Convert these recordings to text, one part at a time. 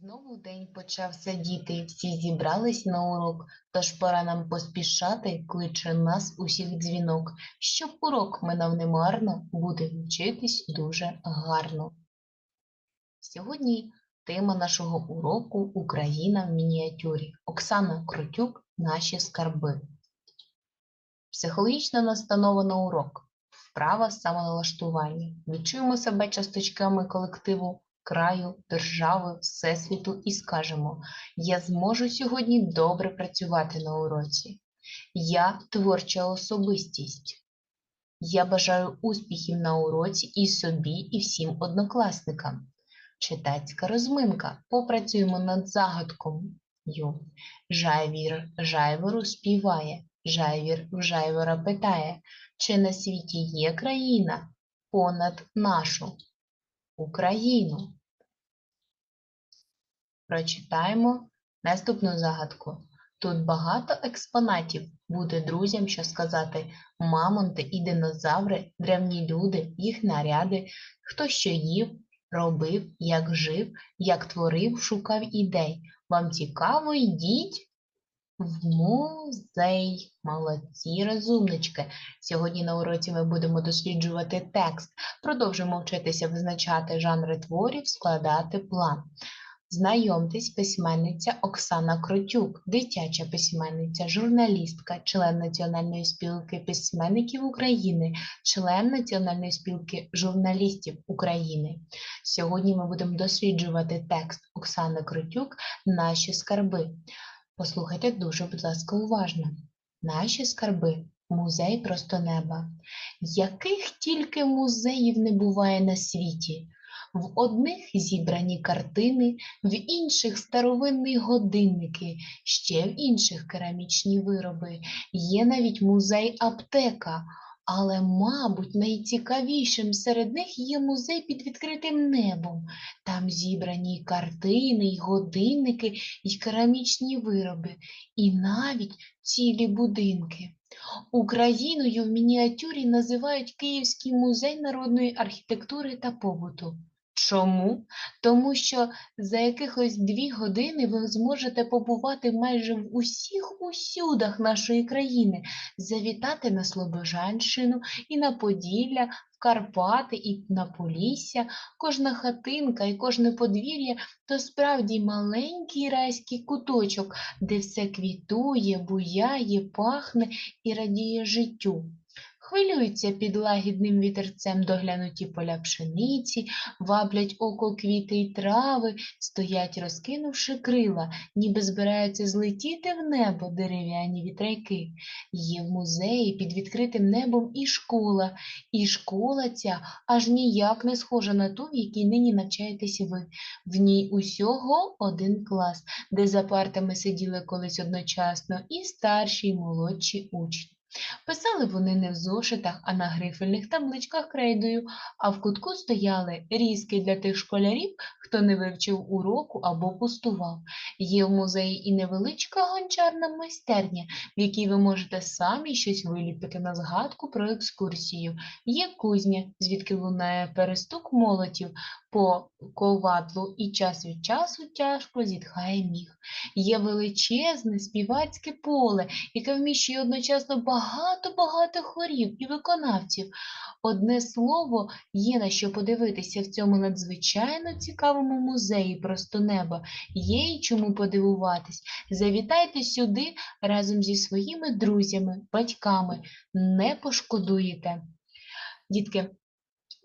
Знову день почався діти, всі зібрались на урок, тож пора нам поспішати, кличе нас усіх дзвінок, щоб урок минав немарно, буде вчитись дуже гарно. Сьогодні тема нашого уроку Україна в мініатюрі. Оксана Кротюк Наші скарби. Психологічна настанова на урок. Вправа самоналаштування. Відчуємо себе часточками колективу краю, держави, всесвіту і скажемо: Я зможу сьогодні добре працювати на уроці. Я творча особистість. Я бажаю успіхів на уроці і собі, і всім однокласникам. Читацька розминка. Попрацюємо над загадкою. Жайвір жайвору співає, жайвір в жайвора питає, чи на світі є країна понад нашу Україну? Прочитаємо наступну загадку. Тут багато експонатів. Буде друзям що сказати. Мамонти і динозаври, древні люди, їх наряди, хто що їв, робив, як жив, як творив, шукав ідей. Вам цікаво, йдіть в музей. Молодці, розумнички. Сьогодні на уроці ми будемо досліджувати текст. Продовжимо вчитися визначати жанри творів, складати план. Знайомтесь, письменниця Оксана Кротюк, дитяча письменниця, журналістка, член Національної спілки письменників України, член Національної спілки журналістів України. Сьогодні ми будемо досліджувати текст Оксани Кротюк Наші скарби. Послухайте дуже, будь ласка, уважно. Наші скарби музей просто неба. Яких тільки музеїв не буває на світі. В одних зібрані картини, в інших старовинні годинники, ще в інших керамічні вироби. Є навіть музей аптека, але, мабуть, найцікавішим серед них є музей під відкритим небом. Там зібрані й картини, й годинники, й керамічні вироби, і навіть цілі будинки. Україною в мініатюрі називають Київський музей народної архітектури та побуту. Чому? Тому що за якихось дві години ви зможете побувати майже в усіх усюдах нашої країни, завітати на Слобожанщину і на Поділля, в Карпати і на Полісся. Кожна хатинка і кожне подвір'я то справді маленький райський куточок, де все квітує, буяє, пахне і радіє життю. Хвилюються під лагідним вітерцем доглянуті поля пшениці, ваблять око квіти й трави, стоять, розкинувши крила, ніби збираються злетіти в небо дерев'яні вітряки. Є в музеї під відкритим небом і школа, і школа ця аж ніяк не схожа на ту, в якій нині навчаєтесь ви. В ній усього один клас, де за партами сиділи колись одночасно і старші, й молодші учні. Писали вони не в зошитах, а на грифельних табличках крейдою, а в кутку стояли різки для тих школярів, хто не вивчив уроку або пустував. Є в музеї і невеличка гончарна майстерня, в якій ви можете самі щось виліпити на згадку про екскурсію. Є кузня, звідки лунає перестук молотів по ковадлу, і час від часу тяжко зітхає міг. Є величезне співацьке поле, яке вміщує одночасно багато-багато хорів і виконавців. Одне слово, є на що подивитися в цьому надзвичайно цікавому музеї просто неба. Є й чому подивуватись. Завітайте сюди разом зі своїми друзями, батьками. Не пошкодуєте. Дітки,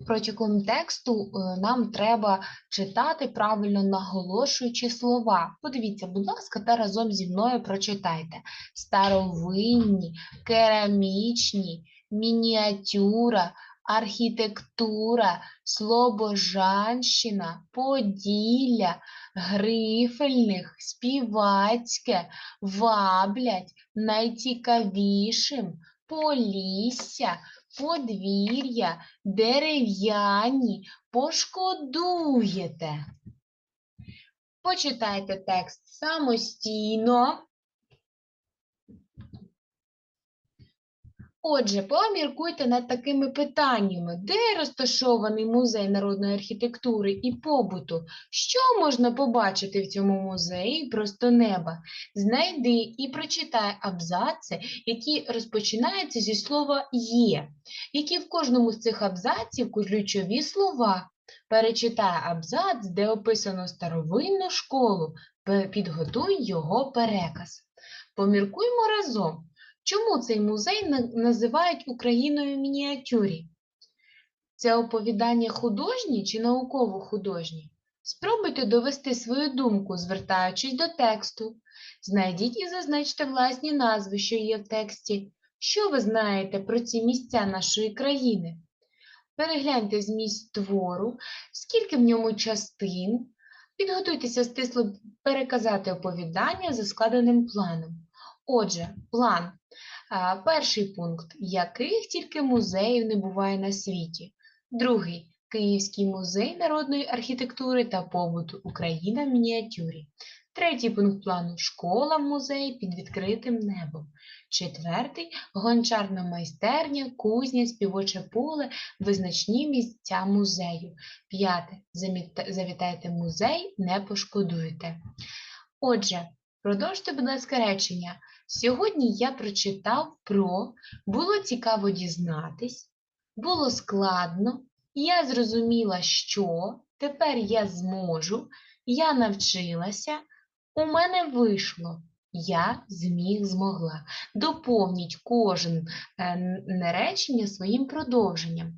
протягом тексту е, нам треба читати правильно наголошуючи слова. Подивіться, будь ласка, та разом зі мною прочитайте. Старовинні, керамічні, мініатюра, архітектура, Слобожанщина, Поділля, Грифельних, Співацьке, ваблять найцікавішим, Полісся, подвір'я, дерев'яні, пошкодуєте. Почитайте текст самостійно. Отже, поміркуйте над такими питаннями. Де розташований музей народної архітектури і побуту? Що можна побачити в цьому музеї просто неба? Знайди і прочитай абзаци, які розпочинаються зі слова є, які в кожному з цих абзаців ключові слова. Перечитай абзац, де описано старовинну школу, підготуй його переказ. Поміркуймо разом. Чому цей музей називають Україною мініатюрі? Це оповідання художнє чи науково-художнє? Спробуйте довести свою думку, звертаючись до тексту. Знайдіть і зазначте власні назви, що є в тексті. Що ви знаєте про ці місця нашої країни? Перегляньте зміст твору, скільки в ньому частин. Підготуйтеся стисло переказати оповідання за складеним планом. Отже, план. Перший пункт. Яких тільки музеїв не буває на світі? Другий. Київський музей народної архітектури та побуту Україна в мініатюрі. Третій пункт плану школа в музеї під відкритим небом. Четвертий гончарна майстерня, кузня, співоче поле, визначні місця музею. П'яте. Завітайте музей, не пошкодуйте. Отже, продовжте, будь ласка, речення. Сьогодні я прочитав про було цікаво дізнатись, було складно, я зрозуміла, що тепер я зможу, я навчилася, у мене вийшло, я зміг, змогла. Доповніть кожен е, речення своїм продовженням.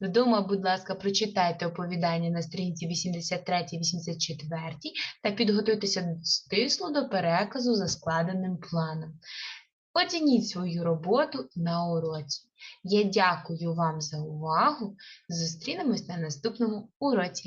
Вдома, будь ласка, прочитайте оповідання на сторінці 83-84 та підготуйтеся стисло до переказу за складеним планом. Оцініть свою роботу на уроці. Я дякую вам за увагу. Зустрінемось на наступному уроці.